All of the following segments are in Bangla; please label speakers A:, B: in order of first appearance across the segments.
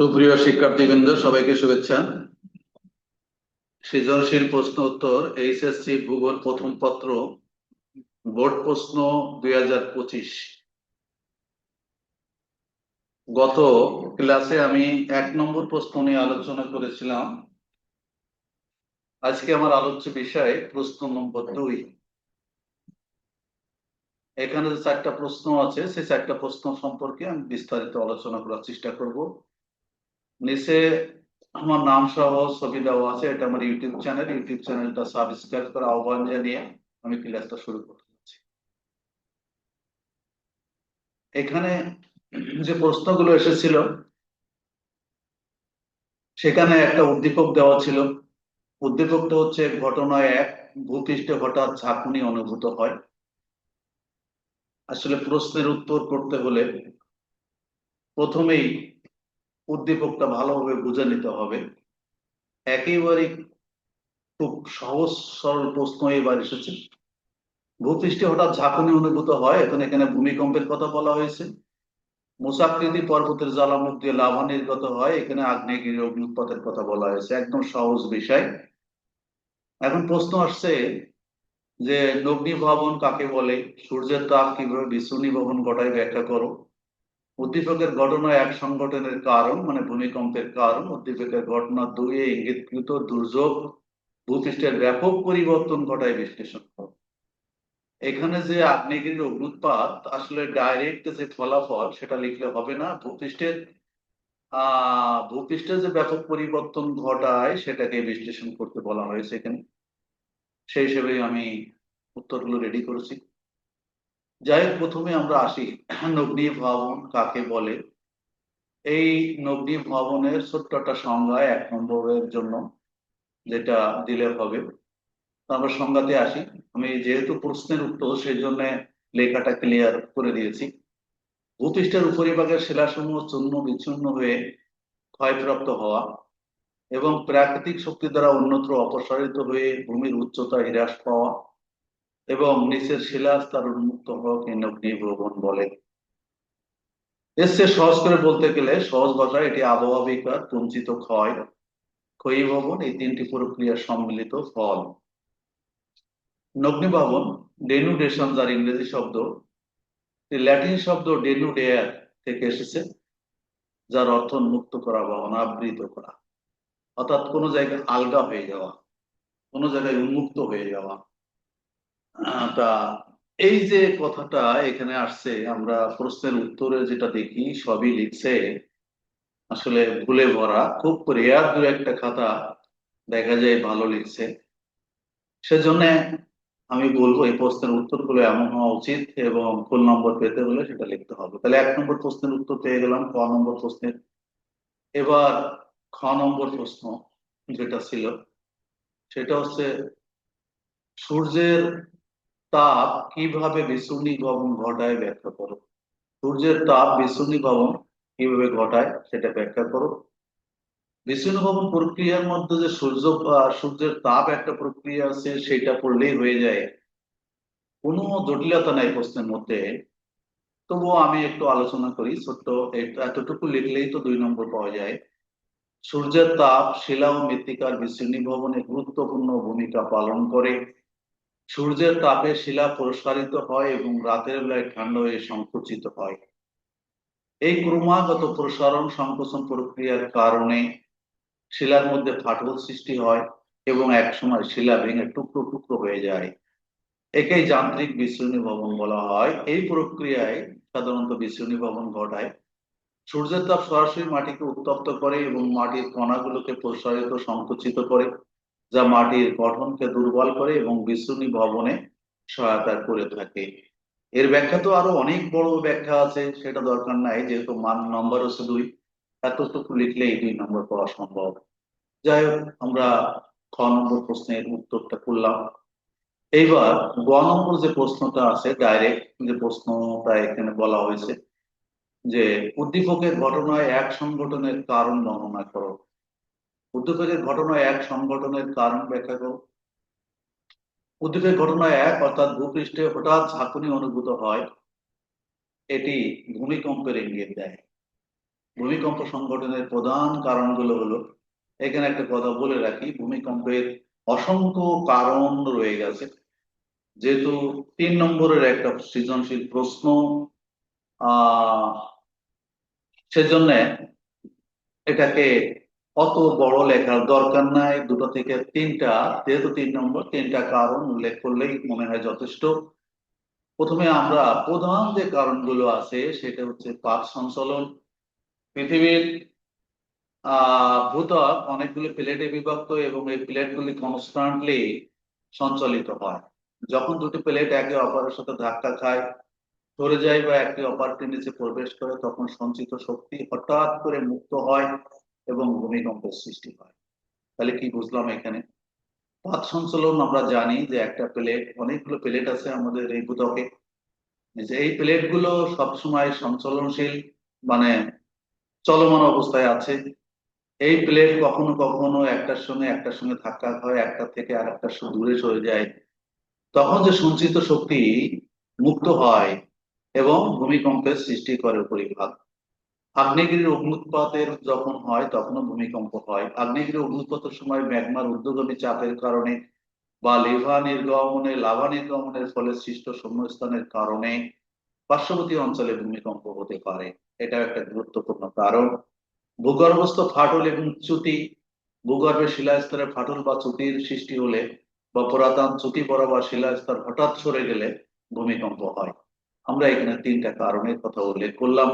A: সুপ্রিয় শিক্ষার্থীবৃন্দ, সবাইকে শুভেচ্ছা। সৃজনশীল প্রশ্ন উত্তর, এইচএসসি ভূগোল প্রথম পত্র, বোর্ড প্রশ্ন দুই হাজার পঁচিশ। গত ক্লাসে আমি এক নম্বর প্রশ্ন নিয়ে আলোচনা করেছিলাম। আজকে আমার আলোচ্য বিষয় প্রশ্ন নম্বর দুই। এখানে যে চারটা প্রশ্ন আছে, সেই চারটা প্রশ্ন সম্পর্কে আমি বিস্তারিত আলোচনা করার চেষ্টা করব। নিচে আমার নাম সহ ছবি দেওয়া আছে, এটা আমার ইউটিউব চ্যানেল। ইউটিউব চ্যানেলটা সাবস্ক্রাইব করে আহ্বান জানিয়ে আমি ক্লাসটা শুরু করতে যাচ্ছি। এখানে যে প্রশ্নগুলো এসেছিল, সেখানে একটা উদ্দীপক দেওয়া ছিল। উদ্দীপকটা হচ্ছে, ঘটনায় এক ভূপৃষ্ঠে হঠাৎ ঝাঁকুনি অনুভূত হয়। আসলে প্রশ্নের উত্তর করতে হলে প্রথমেই উদ্দীপকটা ভালোভাবে বুঝে নিতে হবে। একেবারে খুব সহজ, সরল প্রশ্ন এবার এসেছে। ভূপৃষ্ঠে হঠাৎ ঝাঁকুনি অনুভূত হয়, এখন এখানে ভূমিকম্পের কথা বলা হয়েছে। মোসাকৃতি পর্বতের জ্বালামুখ দিয়ে লাভা নির্গত হয়, এখানে আগ্নেয়গিরি অগ্নুৎপাতের কথা বলা হয়েছে। একদম সহজ বিষয়। এখন প্রশ্ন আসছে যে নগ্নি ভবন কাকে বলে? সূর্যের তাপ কীভাবে বিশ্বনি ভবন ঘটায় ব্যাখ্যা করো। উদ্দীপকের ঘটনা এক সংগঠনের কারণ মানে ভূমিকম্পের কারণ। উদ্দীপকের ঘটনা দুই ইঙ্গিতকৃত দুর্যোগ, ভূপৃষ্ঠের ব্যাপক পরিবর্তন ঘটায় বিশ্লেষণ করো। এখানে যে আগ্নেয়গিরির অগ্নুৎপাত, আসলে ডাইরেক্ট যে ফলাফল, সেটা লিখলে হবে না। ভূপৃষ্ঠের আহ ভূপৃষ্ঠের যে ব্যাপক পরিবর্তন ঘটায়, সেটাকে বিশ্লেষণ করতে বলা হয়েছে এখানে। সেই হিসেবে আমি উত্তরগুলো রেডি করেছি। যাই হোক, প্রথমে আমরা আসি, নগ্নি ভবন কাকে বলে? এই নগ্নি ভবনের ছোট্ট একটা সংজ্ঞা এক নম্বরের জন্য যেটা দিলে হবে। আমরা সংজ্ঞাতে আসি। আমি যেহেতু প্রশ্নের উত্তর সেই জন্য লেখাটা ক্লিয়ার করে দিয়েছি। ভূপৃষ্ঠের উপরিভাগের শিলাসমূহ চূর্ণ বিচ্ছিন্ন হয়ে ক্ষয়প্রাপ্ত হওয়া এবং প্রাকৃতিক শক্তি দ্বারা অন্যত্র অপসারিত হয়ে ভূমির উচ্চতা হ্রাস পাওয়া এবং নিচের শিলাস্তর উন্মুক্ত হওয়াকে নগ্নিভবন বলে। চেয়ে সহজ করে বলতে গেলে সহজ ভাষায় এটি আবহাওয়া বিকার বঞ্চিত ক্ষয় ক্ষয়ীভবন এই তিনটি প্রক্রিয়ার সম্মিলিত ফল। নগ্নিভবন ডেনুডেশন যার ইংরেজি শব্দ ল্যাটিন শব্দ ডেনুডেয়ার থেকে এসেছে, যার অর্থ মুক্ত করা বা অনাবৃত করা। অর্থাৎ কোনো জায়গায় আলগা হয়ে যাওয়া, কোনো জায়গায় উন্মুক্ত হয়ে যাওয়া। তা এই যে কথাটা এখানে আসছে, আমরা প্রশ্নের উত্তরে যেটা দেখি, সবই লিখছে, আসলে ভুলে ভরা, খুব রেয়ার দু একটা খাতা দেখা যায় ভালো লিখছে। সেজন্য আমি বলব এই প্রশ্নের উত্তরগুলো এমন হওয়া উচিত এবং ফুল নম্বর পেতে হলে সেটা লিখতে হবে। তাহলে এক নম্বর প্রশ্নের উত্তর পেয়ে গেলাম, ক নম্বর প্রশ্নের। এবার খ নম্বর প্রশ্ন যেটা ছিল, সেটা হচ্ছে সূর্যের তাপ কীভাবে বিশ্বনি ভবন ঘটায় ব্যাখ্যা করো? সূর্যের তাপ বিশ্বনি ভবন কীভাবে ঘটায় সেটা ব্যাখ্যা করো। বিশ্বনি ভবন প্রক্রিয়ার মধ্যে যে সূর্য সূর্যের তাপ একটা প্রক্রিয়া আছে, সেটা পড়লেই হয়ে যায়। কোনো জটিলতা নাই প্রশ্নের মধ্যে। তবুও আমি একটু আলোচনা করি, ছোট্ট এতটুকু লিখলেই তো দুই নম্বর পাওয়া যায়। সূর্যের তাপ শিলা ও মৃত্তিকার বিশ্বনি ভবনে গুরুত্বপূর্ণ ভূমিকা পালন করে। সূর্যের তাপে শিলা প্রসারিত হয় এবং রাতের বেলায় ঠান্ডা হয়ে সংকুচিত হয়। এই ক্রমাগত প্রসারণ সংকোচন প্রক্রিয়ার কারণে শিলার মধ্যে ফাটল সৃষ্টি হয় এবং একসময় শিলা ভেঙে টুকরো টুকরো হয়ে যায়। একেই যান্ত্রিক বিশ্বনী ভবন বলা হয়। এই প্রক্রিয়ায় সাধারণত বিশ্রণী ভবন ঘটায়। সূর্যের তাপ সরাসরি মাটিকে উত্তপ্ত করে এবং মাটির কণাগুলোকে প্রসারিত, সংকুচিত করে। যা মাটির গঠনকে দুর্বল করে এবং বিশ্বনী ভবনে সহায়তা করে থাকে। এর ব্যাখ্যা তো আরও অনেক বড় ব্যাখ্যা আছে, সেটা দরকার নাই, যেহেতু মান নম্বর হচ্ছে দুই। এতটুকু এই দুই নম্বর পাওয়া সম্ভব। যাই হোক, আমরা খ নম্বর প্রশ্নের উত্তরটা করলাম। এইবার গ নম্বর যে প্রশ্নটা আছে ডাইরেক্ট যে প্রশ্নটা এখানে বলা হয়েছে, যে উদ্দীপকের ঘটনায় এক সংগঠনের কারণ বর্ণনা করো। উদ্দীপকের ঘটনা এক, সংগঠনের কারণ ব্যাখ্যা করো। উদ্দীপকের ঘটনায় এক, অর্থাৎ ভূপৃষ্ঠে হঠাৎ ঝাঁকুনি অনুভূত হয়, এটি ভূমিকম্পের ইঙ্গিত দেয়। ভূমিকম্প সংগঠনের প্রধান কারণগুলো হলো, এখানে একটা কথা বলে রাখি, ভূমিকম্পের অসংখ্য কারণ রয়ে গেছে। যেহেতু তিন নম্বরের একটা সৃজনশীল প্রশ্ন, আহ, সেজন্য এটাকে অত বড় লেখার দরকার নাই। দুটো থেকে তিনটা, যেহেতু তিন নম্বর, তিনটা কারণ উল্লেখ করলেই মনে হয় যথেষ্ট। প্রথমে আমরা প্রধান যে কারণগুলো আছে, সেটা হচ্ছে পাক সঞ্চালন। পৃথিবীর আহ ভূত্বক অনেকগুলি প্লেটে বিভক্ত এবং এই প্লেটগুলি কনস্ট্যান্টলি সঞ্চালিত হয়। যখন দুটি প্লেট একে অপরের সাথে ধাক্কা খায়, সরে যায় বা একটি অপরকে নিচে প্রবেশ করে, তখন সঞ্চিত শক্তি হঠাৎ করে মুক্ত হয়। এবং ভূমিকম্পের সৃষ্টি হয়। তাহলে কি বুঝলাম এখানে? পাত সঞ্চালন আমরা জানি যে একটা প্লেট, অনেকগুলো প্লেট আছে আমাদের এই ভূতকে যে এই প্লেটগুলো সবসময় সঞ্চালনশীল মানে চলমান অবস্থায় আছে। এই প্লেট কখনো কখনো একটার সঙ্গে একটার সঙ্গে ধাক্কা হয় একটা থেকে আর একটা দূরে সরে যায়। তখন যে সঞ্চিত শক্তি মুক্ত হয় এবং ভূমিকম্পের সৃষ্টি করে পরিভাগ আগ্নেয়গিরির অগ্নুৎপাতের যখন হয়, তখনও ভূমিকম্প হয়। আগ্নেয়গিরির অগ্নুৎপাতের সময় ম্যাগমার ঊর্ধ্বগামী চাপের কারণে বা লেভা নির্গমনে লাভা নির্গমনের ফলে সৃষ্ট শূন্যস্থানের কারণে পার্শ্ববর্তী অঞ্চলে ভূমিকম্প হতে পারে। এটা একটা গুরুত্বপূর্ণ কারণ। ভূগর্ভস্থ ফাটল এবং চ্যুতি ভূগর্ভের শিলাস্তরে ফাটল বা চ্যুতির সৃষ্টি হলে বা পুরাতন চ্যুতি পড়া বা শিলাস্তর হঠাৎ সরে গেলে ভূমিকম্প হয়। আমরা এখানে তিনটা কারণের কথা উল্লেখ করলাম।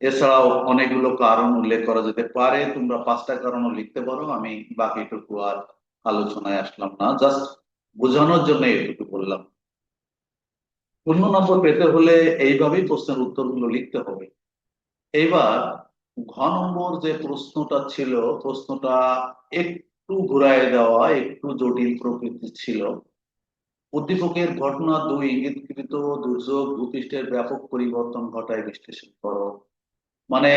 A: এছাড়াও অনেকগুলো কারণ উল্লেখ করা যেতে পারে। তোমরা পাঁচটা কারণও লিখতে পারো, আমি বাকিটুকু আর আলোচনায় আসলাম না। জাস্ট বোঝানোর জন্য এটুকু বললাম। পূর্ণ নম্বর পেতে হলে এইভাবেই প্রশ্নের উত্তরগুলো লিখতে হবে। এইবার ঘ নম্বর যে প্রশ্নটা ছিল, প্রশ্নটা একটু ঘুরায় দেওয়া, একটু জটিল প্রকৃতির ছিল। উদ্দীপকের ঘটনা দুই, ইঙ্গিতকৃত দুর্যোগ, ভূপৃষ্ঠের ব্যাপক পরিবর্তন, ঘটায় বিশ্লেষণ করো। মানে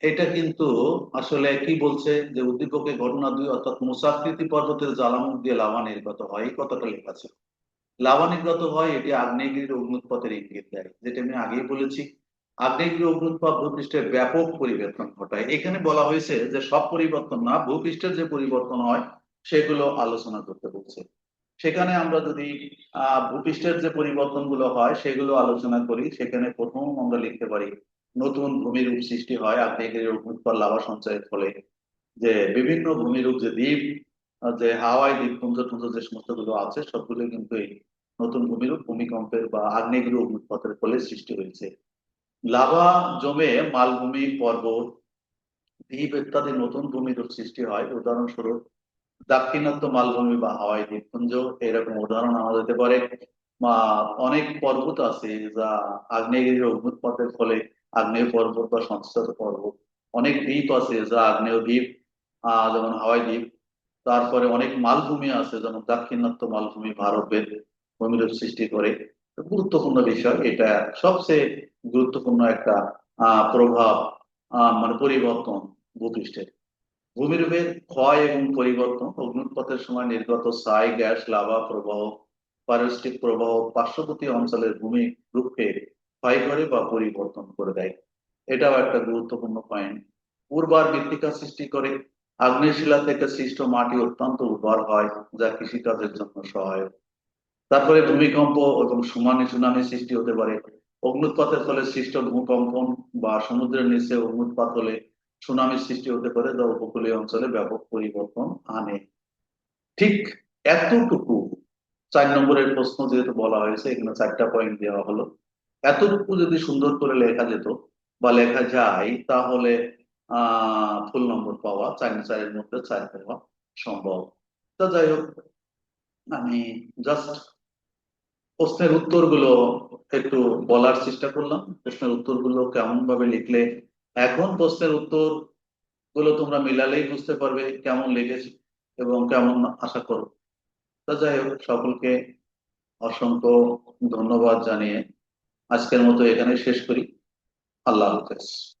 A: এটা কিন্তু আসলে কি বলছে যে উদ্দীপকের ঘটনা দুই, অর্থাৎ মুসাকৃতি পর্বতের জ্বালামুখ দিয়ে লাভা নির্গত হয়, এই কথাটা লেখা ছিল লাভা নির্গত হয়, এটি আগ্নেয়গিরির অগ্নুৎপাতের ইঙ্গিত দেয় যেটা আমি আগেই বলেছি। আগ্নেয়গিরি অগ্নুৎপাত ভূপৃষ্ঠের ব্যাপক পরিবর্তন ঘটায়। এখানে বলা হয়েছে যে সব পরিবর্তন না, ভূপৃষ্ঠের যে পরিবর্তন হয়, সেগুলো আলোচনা করতে বলছে। সেখানে আমরা যদি, আহ, ভূপৃষ্ঠের যে পরিবর্তনগুলো হয়, সেগুলো আলোচনা করি, সেখানে প্রথম আমরা লিখতে পারি নতুন ভূমিরূপ সৃষ্টি হয় আগ্নেয়গিরির অগ্নুৎপাত লাভা সঞ্চয়ের ফলে যে বিভিন্ন ভূমিরূপ, যে দ্বীপ, যে হাওয়াই দ্বীপপুঞ্জ টুঞ্জ যে সমস্তগুলো আছে, সবগুলো কিন্তু এই নতুন ভূমিরূপ, ভূমিকম্পের বা আগ্নেয়গিরি অগ্নুৎপাতের ফলে সৃষ্টি হয়েছে। লাভা জমে মালভূমি, পর্বত, দ্বীপ ইত্যাদি নতুন ভূমিরূপ সৃষ্টি হয়। উদাহরণস্বরূপ, দাক্ষিণাত্য মালভূমি বা হাওয়াই দ্বীপপুঞ্জ এরকম উদাহরণ আনা যেতে পারে। অনেক পর্বত আছে যা আগ্নেয়গিরির অগ্নুৎপাতের ফলে আগ্নেয় পর্বত বা সংস্থাত পর্বত। অনেক দ্বীপ আছে যা আগ্নেয় দ্বীপ যেমন হাওয়াই দ্বীপ। তারপরে অনেক মালভূমি আছে, যেমন দাক্ষিণাত্য মালভূমি ভারতের ভূমিরূপ সৃষ্টি করে। গুরুত্বপূর্ণ বিষয় এটা। সবচেয়ে গুরুত্বপূর্ণ একটা, আহ, প্রভাব মানে পরিবর্তন ভূপৃষ্ঠের ভূমিরূপের ক্ষয় এবং পরিবর্তন অগ্নুৎপাতের সময় নির্গত ছাই গ্যাস, লাভা প্রবাহ, পারিস্টিক প্রবাহ, পার্শ্ববর্তী অঞ্চলের ভূমি রূপকে ক্ষয় করে বা পরিবর্তন করে দেয়। এটাও একটা গুরুত্বপূর্ণ পয়েন্ট উর্বর মৃত্তিকা সৃষ্টি করে। আগ্নেয়শিলা থেকে সৃষ্ট মাটি অত্যন্ত উর্বর হয়, যা কৃষিকাজের জন্য সহায়ক। তারপরে ভূমিকম্প এবং সুনামি সুনামি সৃষ্টি হতে পারে। অগ্নুৎপাতের ফলে সৃষ্ট ভূকম্পন বা সমুদ্রের নিচে অগ্নুৎপাত হলে সুনামির সৃষ্টি হতে পারে, যা উপকূলীয় অঞ্চলে ব্যাপক পরিবর্তন আনে। ঠিক এতটুকু চার নম্বরের প্রশ্ন যেহেতু বলা হয়েছে, এখানে চারটা পয়েন্ট দেওয়া হলো। এতটুকু যদি সুন্দর করে লেখা যেত বা লেখা যায়, তাহলে ফুল নম্বর পাওয়া চার চারের মধ্যে চার পাওয়া সম্ভব। তো যাই হোক, আমি জাস্ট প্রশ্নের উত্তরগুলো একটু বলার চেষ্টা করলাম। প্রশ্নের উত্তরগুলো কেমন ভাবে লিখলে, এখন প্রশ্নের উত্তরগুলো তোমরা মিলালেই বুঝতে পারবে কেমন লেগেছে এবং কেমন আশা করো। তো যাই হোক, সকলকে অসংখ্য ধন্যবাদ জানিয়ে আজকের মতো এখানে শেষ করি। আল্লাহ হাফেজ।